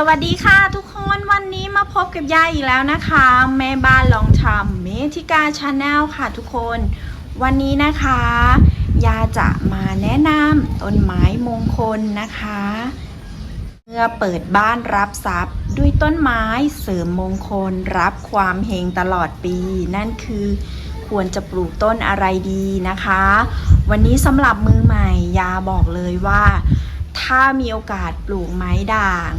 สวัสดีค่ะทุกคนวันนี้มาพบกับยายอีกแล้วนะคะ แม่บ้านลองทำเมธิกาชาแนลค่ะทุกคน วันนี้นะคะ ยาจะมาแนะนำต้นไม้มงคลนะคะเมื่อเปิดบ้านรับทรัพย์ ด้วยต้นไม้เสริมมงคลรับความเฮงตลอดปี นั่นคือควรจะปลูกต้นอะไรดีนะคะ วันนี้สำหรับมือใหม่ยาบอกเลยว่า ถ้ามีโอกาสปลูกไม้ด่าง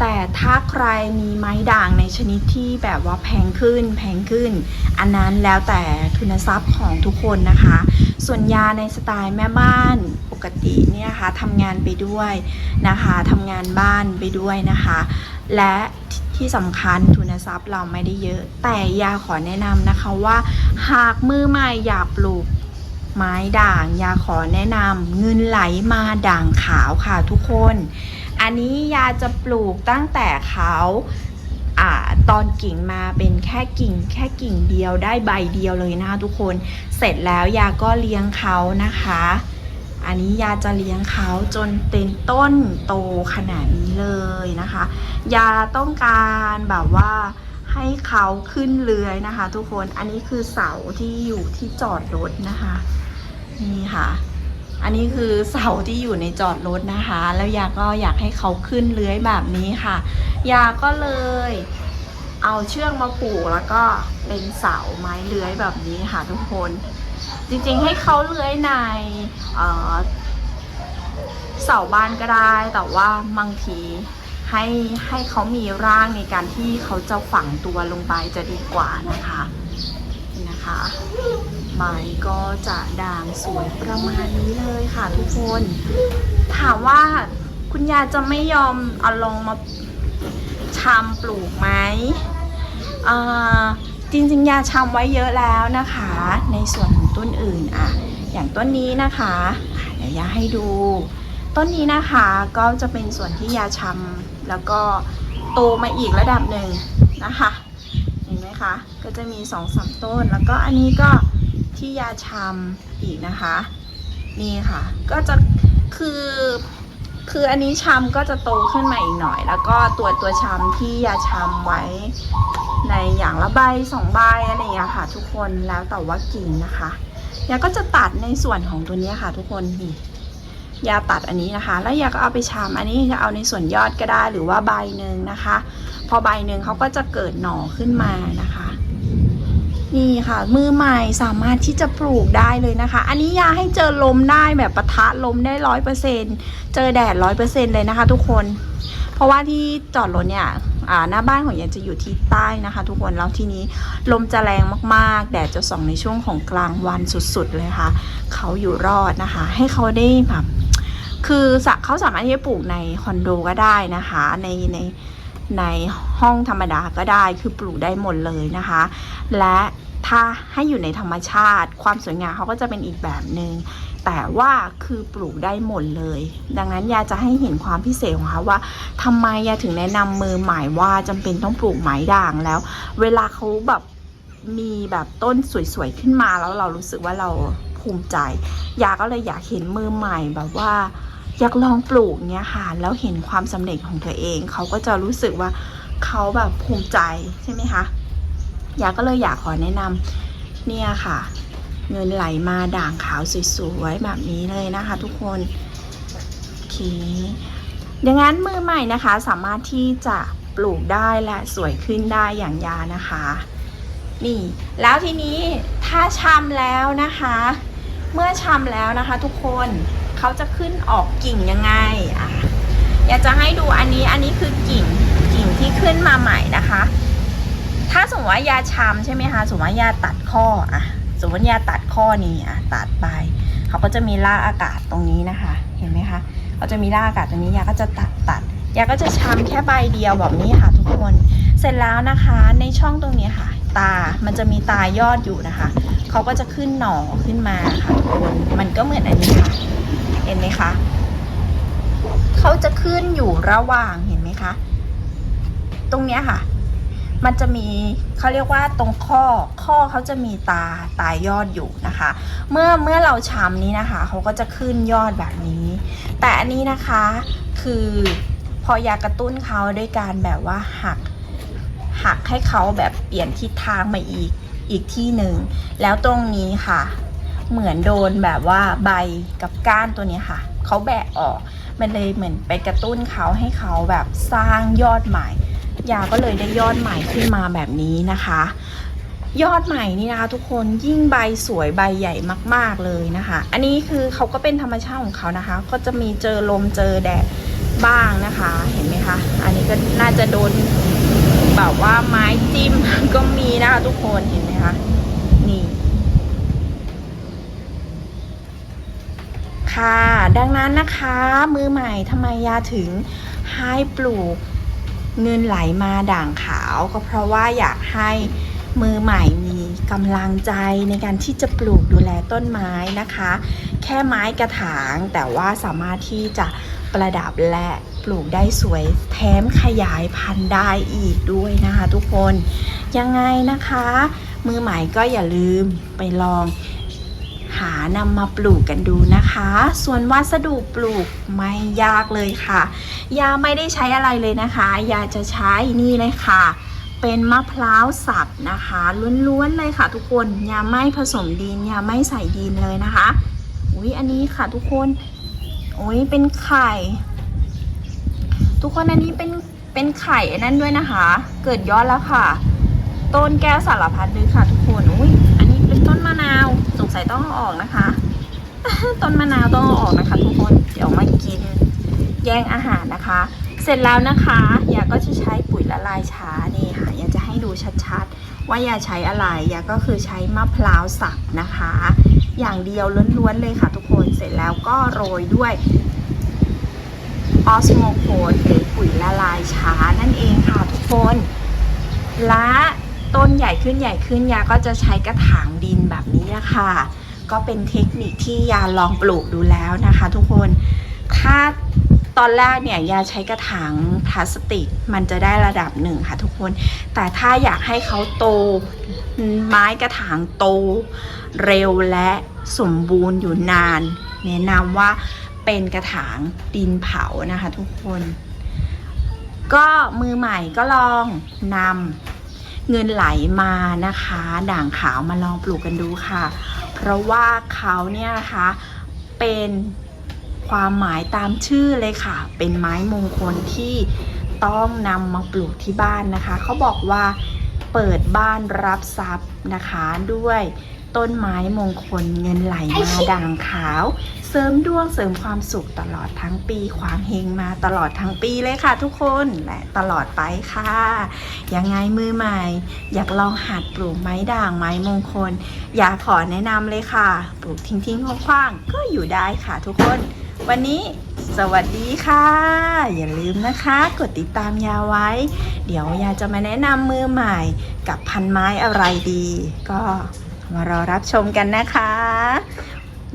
แต่ถ้าใครมีไม้ด่างในชนิดที่แบบว่าแพงขึ้น แพงขึ้น อันนั้นแล้วแต่ทุนทรัพย์ของทุกคนนะคะ ส่วนยาในสไตล์แม่บ้านปกติเนี่ยนะคะทำงานไปด้วยนะคะทำงานบ้านไปด้วยนะคะ และที่สำคัญทุนทรัพย์เราไม่ได้เยอะ แต่ยาขอแนะนำนะคะว่า หากมือใหม่อยากปลูกไม้ด่างยาขอแนะนำเงินไหลมาด่างขาวค่ะทุกคน อันนี้ยาจะปลูกตั้งแต่เขาอตอนกิ่งมาเป็นแค่กิ่ง แค่กิ่งเดียวได้ใบเดียวเลยนะคะทุกคน เสร็จแล้วยาก็เลี้ยงเขานะคะ อันนี้ยาจะเลี้ยงเขาจนเป็นต้นโตขนาดนี้เลยนะคะ ยาต้องการแบบว่าให้เขาขึ้นเลื้อยนะคะ ทุกคน อันนี้คือเสาที่อยู่ที่จอดรถนะคะ นี่ค่ะ อันนี้คือเสาที่อยู่ในจอดรถนะคะ แล้วยาก็อยากให้เขาขึ้นเลื้อยแบบนี้ค่ะ ยาก็เลย เอาเชือกมาผูกแล้วก็เป็นเสาไม้เลื้อยแบบนี้ค่ะทุกคน จริงๆให้เขาเลื้อยในเเสาบ้านก็ได้แต่ว่าบางทีให้ให้เขามีร่างในการที่เขาจะฝังตัวลงไปจะดีกว่านะคะนะคะ ไม้ก็จะด่างสวยประมาณนี้เลยค่ะทุกคน ถามว่าคุณยายจะไม่ยอมเอาลงมาชำปลูกไหมจริงๆยาชำไว้เยอะแล้วนะคะ ในส่วนของต้นอื่นอะอย่างต้นนี้นะคะอะเดี๋ยวยาให้ดู ต้นนี้นะคะก็จะเป็นส่วนที่ยาชำแล้วก็โตมาอีกระดับหนึ่งนะคะ เห็นไหมคะ ก็จะมีสองสามต้น แล้วก็อันนี้ก็ ที่ยาชำอีกนะคะ นี่ค่ะ ก็จะคือคืออันนี้ชำก็จะโตขึ้นมาอีกหน่อย แล้วก็ตัวตัวชำที่ยาชำไว้ในอย่างละใบสองใบอะไรอย่างเงี้ยค่ะ ทุกคนแล้วแต่ว่ากิ่งนะคะยาก็จะตัดในส่วนของตัวนี้ค่ะ ทุกคนนี่ยาตัดอันนี้นะคะ แล้วยาก็เอาไปชำอันนี้จะเอาในส่วนยอดก็ได้หรือว่าใบหนึ่งนะคะ พอใบหนึ่งเขาก็จะเกิดหน่อขึ้นมานะคะ นี่ค่ะ มือใหม่สามารถที่จะปลูกได้เลยนะคะ อันนี้ยาให้เจอลมได้แบบปะทะลมได้ร้อยเปอร์เซ็นเจอแดดร้อยเปอร์เซ็นเลยนะคะทุกคน เพราะว่าที่จอดรถเนี่ยหน้าบ้านของยายจะอยู่ที่ใต้นะคะ ทุกคนแล้วทีนี้ลมจะแรงมากๆ แดดจะส่องในช่วงของกลางวันสุดๆเลยค่ะ เขาอยู่รอดนะคะ ให้เขาได้แบบคือเขาสามารถที่จะปลูกในคอนโดก็ได้นะคะ ในใน ในห้องธรรมดาก็ได้คือปลูกได้หมดเลยนะคะ และถ้าให้อยู่ในธรรมชาติ ความสวยงามเขาก็จะเป็นอีกแบบหนึง่งแต่ว่าคือปลูกได้หมดเลย ดังนั้นยาจะให้เห็นความพิเศษของเขาว่าทำไมยาถึงแนะนำมือใหม่ว่าจำเป็นต้องปลูกไม้ด่างแล้ว เวลาเขาแบบมีแบบต้นสวยๆขึ้นมาแล้วเรารู้สึกว่าเราภูมิใจ ยาก็เลยอยากเห็นมือใหม่แบบว่า อยากลองปลูกเนี้ยค่ะ แล้วเห็นความสำเร็จของตัวเอง เขาก็จะรู้สึกว่าเขาแบบภูมิใจใช่ไหมคะยาก็เลยอยากขอแนะนำเนี่ยค่ะ เงินไหลมาด่างขาวสวยๆแบบนี้เลยนะคะ ทุกคนโอเคดังนั้นมือใหม่นะคะสามารถที่จะปลูกได้และสวยขึ้นได้อย่างยานะคะ นี่ แล้วทีนี้ถ้าชำแล้วนะคะ เมื่อชำแล้วนะคะทุกคน เขาจะขึ้นออกกิ่งยังไงอะอยากจะให้ดูอันนี้อันนี้คือกิ่งกิ่งที่ขึ้นมาใหม่นะคะ ถ้าสมมติว่ายาชำใช่ไหมคะสมมติว่ายาตัดข้ออะสมมติยาตัดข้อนี้อะตัดไปเขาก็จะมีล่ากอากาศตรงนี้นะคะ เห็นไหมคะเขาจะมีล่ากอากาศตรงนี้ยาก็จะตัดตัดยาก็จะชำแค่ใบเดียวแบบนี้ค่ะ ทุกคนเสร็จแล้วนะคะในช่องตรงนี้ค่ะ ตามันจะมีตายอดอยู่นะคะเขาก็จะขึ้นหน่อขึ้นมาค่ะทุกคนมันก็เหมือนอันนี้ค่ะ ห็นไหมคะเขาจะขึ้นอยู่ระหว่างเห็นไหมคะ ตรงเนี้ยค่ะ มันจะมีเขาเรียกว่าตรงข้อข้อเขาจะมีตาตายอดอยู่นะคะ เมื่อเมื่อเราชำนี้นะคะเขาก็จะขึ้นยอดแบบนี้ แต่อันนี้นะคะคือพอยากระตุ้นเขาด้วยการแบบว่าหักหักให้เขาแบบเปลี่ยนทิศทางมาอีกอีกที่หนึ่งแล้วตรงนี้ค่ะ เหมือนโดนแบบว่าใบกับก้านตัวนี้ค่ะ เขาแบะออก มันเลยเหมือนไปกระตุ้นเขาให้เขาแบบสร้างยอดใหม่ ยาก็เลยได้ยอดใหม่ขึ้นมาแบบนี้นะคะ ยอดใหม่นี่นะคะทุกคนยิ่งใบสวยใบใหญ่มาก ๆเลยนะคะ อันนี้คือเขาก็เป็นธรรมชาติของเขานะคะ ก็จะมีเจอลมเจอแดดบ้างนะคะ เห็นไหมคะ อันนี้ก็น่าจะโดนแบบว่าไม้จิ้มก็มีนะคะทุกคนเห็นไหมคะ นี่ ค่ะ ดังนั้นนะคะมือใหม่ทำไมยาถึงให้ปลูกเงินไหลมาด่างขาว ก็เพราะว่าอยากให้มือใหม่มีกำลังใจในการที่จะปลูกดูแลต้นไม้นะคะ แค่ไม้กระถางแต่ว่าสามารถที่จะประดับและปลูกได้สวยแถมขยายพันธุ์ได้อีกด้วยนะคะทุกคน ยังไงนะคะ มือใหม่ก็อย่าลืมไปลองานำมาปลูกกันดูนะคะ ส่วนวัสดุปลูกไม่ยากเลยค่ะ ยาไม่ได้ใช้อะไรเลยนะคะ ยาจะใช้นี่เลยค่ะ เป็นมะพร้าวสับนะคะล้วนๆเลยค่ะ ทุกคนยาไม่ผสมดินยาไม่ใส่ดินเลยนะคะอุ้ยอันนี้ค่ะทุกคนอุ้ยเป็นไข่ ทุกคนอันนี้เป็นเป็นไข่อันนั้นด้วยนะคะ เกิดยอดแล้วค่ะ ต้นแก้วสารพัดเลยค่ะทุกคนอุ้ย นมะนาวต้องเอาออกนะคะ ทุกคนเดี๋ยวมากินแย่งอาหารนะคะ เสร็จแล้วนะคะยาก็จะใช้ปุ๋ยละลายช้านี่ค่ะยาจะให้ดูชัดๆ ว่ายาใช้อะไรยาก็คือใช้มะพร้าวสับนะคะ อย่างเดียวล้วนๆเลยค่ะ ทุกคนเสร็จแล้วก็โรยด้วยออสโมโคดหรือปุ๋ยละลายช้านั่นเองค่ะทุกคนและต้นใหญ่ขึ้นใหญ่ขึ้นยาก็จะใช้กระถางดินแบบนี้ค่ะ ก็เป็นเทคนิคที่ยาลองปลูกดูแล้วนะคะ ทุกคนถ้าตอนแรกเนี่ยยาใช้กระถางพลาสติกมันจะได้ระดับหนึ่งค่ะทุกคน แต่ถ้าอยากให้เขาโตไม้กระถางโตเร็วและสมบูรณ์อยู่นาน แนะนำว่าเป็นกระถางดินเผานะคะทุกคน ก็มือใหม่ก็ลองนำเงินไหลมานะคะ ด่างขาวมาลองปลูกกันดูค่ะ ราะว่าเขาเนี่ยนะคะเป็นความหมายตามชื่อเลยค่ะ เป็นไม้มงคลที่ต้องนำมาปลูกที่บ้านนะคะ เขาบอกว่าเปิดบ้านรับทรัพย์นะคะด้วย ต้นไม้มงคลเงินไหลมาด่างขาว เสริมดวงเสริมความสุขตลอดทั้งปี ความเฮงมาตลอดทั้งปีเลยค่ะทุกคนและตลอดไปค่ะ ยังไงมือใหม่ อยากลองหัดปลูกไม้ด่างไม้มงคล อยากขอแนะนำเลยค่ะ ปลูกทิ้งๆคว้างๆก็อยู่ได้ค่ะทุกคน วันนี้สวัสดีค่ะ อย่าลืมนะคะ กดติดตามยาไว้ เดี๋ยวยาจะมาแนะนำมือใหม่ กับพันไม้อะไรดี ก็ มารอรับชมกันนะคะ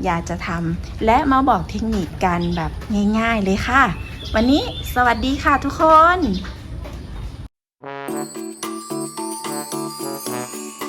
อยากจะทำและมาบอกเทคนิคกันแบบง่ายๆเลยค่ะ วันนี้สวัสดีค่ะทุกคน Thank you.